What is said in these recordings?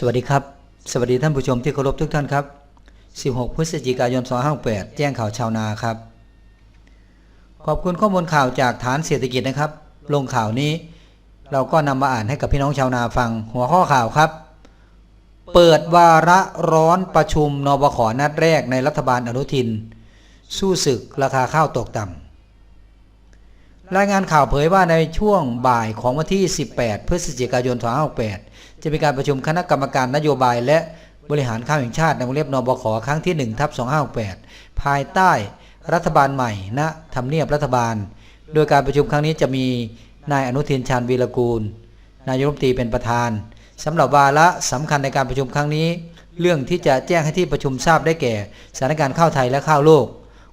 สวัสดีครับ สวัสดีท่านผู้ชมที่เคารพทุกท่านครับ 16 พฤศจิกายน 2568 แจ้งข่าวชาวนาครับ ขอบคุณข้อมูลข่าวจากฐานเศรษฐกิจนะครับ ลงข่าวนี้ เราก็นำมาอ่านให้กับพี่น้องชาวนาฟัง หัวข้อข่าวครับ เปิดวาระร้อนประชุมนบขนัดแรกในรัฐบาลอนุทิน สู้ศึกราคาข้าวตกต่ำ รายงานข่าวเผยว่าในช่วงบ่ายของวันที่ 18 พฤศจิกายน 2568 จะมีการประชุมคณะกรรมการนโยบายและบริหารข้าวแห่งชาติในวงเล็บนบขครั้งที่ 1 ทับ 2568 ภายใต้รัฐบาลใหม่ณทำเนียบรัฐบาล โดยการประชุมครั้งนี้จะมีนายอนุทินชาญวีรกูล นายรัฐมนตรีเป็นประธานสำหรับวาระสำคัญในการประชุมครั้งนี้ เรื่องที่จะแจ้งให้ที่ประชุมทราบได้แก่สถานการณ์ข้าวไทยและข้าวโลก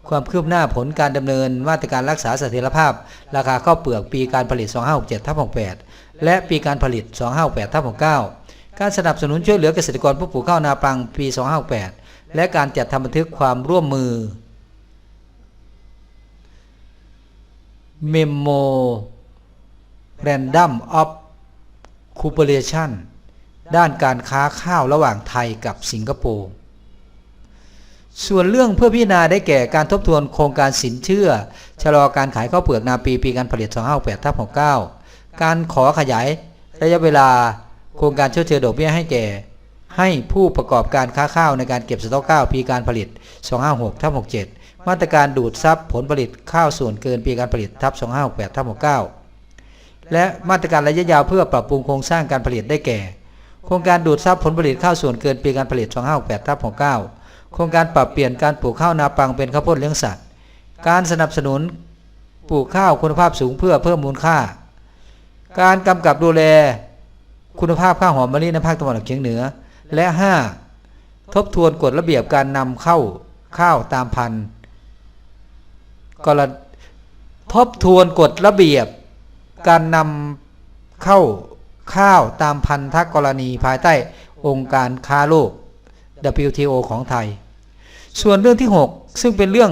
ความคืบหน้าผลการดำเนินมาตรการรักษาเสถียรภาพ ราคาข้าวเปลือกปีการผลิต 2567ทับ68 และปีการผลิต 2568ทับ69 การสนับสนุนช่วยเหลือเกษตรกรผู้ปลูกข้าวนาปลังปี 2568 และการจัดทำบันทึกความร่วมมือ Memorandum of Cooperation ด้านการค้าข้าวระหว่างไทยกับสิงคโปร์ ส่วนเรื่องเพื่อพิจารณาได้แก่การทบทวนโครงการสินเชื่อ ชะลอการขายข้าวเปลือกนาปีปีการผลิต 2568ทับ69 การขอขยายระยะเวลาโครงการชดเชยดอกเบี้ยให้แก่ ให้ผู้ประกอบการค้าข้าวในการเก็บสต็อกข้าวปีการผลิต 256ทับ67 มาตรการดูดซับผลผลิตข้าวส่วนเกินปีการผลิตทับ2568ทับ69 และมาตรการระยะยาวเพื่อปรับปรุงโครงสร้างการผลิตได้แก่ โครงการดูดซับผลผลิตข้าวส่วนเกินปีการผลิต 2568ทับ69 โครงการปรับเปลี่ยนการปลูกข้าวนาปังเป็นข้าวโพดเลี้ยงสัตว์ การสนับสนุนปลูกข้าวคุณภาพสูงเพื่อเพิ่มมูลค่า การกำกับดูแลคุณภาพข้าวหอมมะลิในภาคตะวันออกเฉียงเหนือ และ 5. ทบทวนกฎระเบียบการนำเข้าข้าวตามพันธุ์กรทบทวนกฎระเบียบ การนำเข้าข้าวตามพันธกรณีภายใต้องค์การค้าโลก WTO ของไทย ส่วนเรื่องที่ 6 ซึ่งเป็นเรื่อง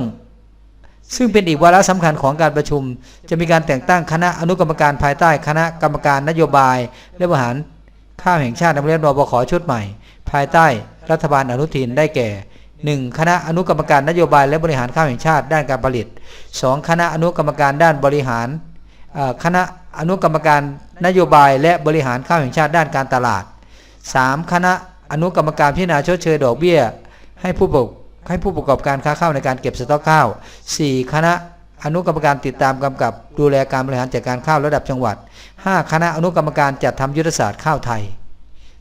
ซึ่งเป็นอีกวาระสำคัญของการประชุม จะมีการแต่งตั้งคณะอนุกรรมการภายใต้ คณะกรรมการนโยบาย และบริหารข้าวแห่งชาติในประเทศนบขชุดใหม่ ภายใต้รัฐบาลอนุทินได้แก่ 1. คณะอนุกรรมการนโยบายและบริหารข้าวแห่งชาติด้านการผลิต 2. คณะอนุกรรมการด้านบริหารคณะอนุกรรมการนโยบายและบริหารข้าวแห่งชาติด้านการตลาด 3. คณะอนุกรรมการพิจารณาชดเชยดอกเบี้ย ให้ผู้ปก ให้ผู้ประกอบการค้าข้าวในการเก็บสต็อกข้าว 4. คณะอนุกรรมการติดตามกำกับดูแลการบริหารจัดการข้าวระดับจังหวัด 5. คณะอนุกรรมการจัดทำยุทธศาสตร์ข้าวไทย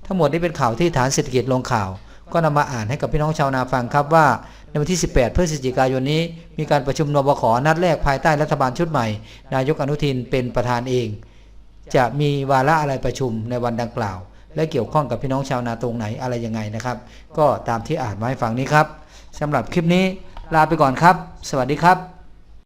ทั้งหมดนี้เป็นข่าวที่ฐานเศรษฐกิจลงข่าว ก็นำมาอ่านให้กับพี่น้องชาวนาฟังครับว่าในวันที่ 18 พฤศจิกายนนี้ มีการประชุมนบขนัดแรกภายใต้รัฐบาลชุดใหม่ นายกอนุทินเป็นประธานเอง จะมีวาระอะไรประชุมในวันดังกล่าว และเกี่ยวข้องกับพี่น้องชาวนาตรงไหนอะไรยังไงนะครับ ก็ตามที่อ่านมาให้ฟังนี้ครับสำหรับคลิปนี้ลาไปก่อนครับ สวัสดีครับ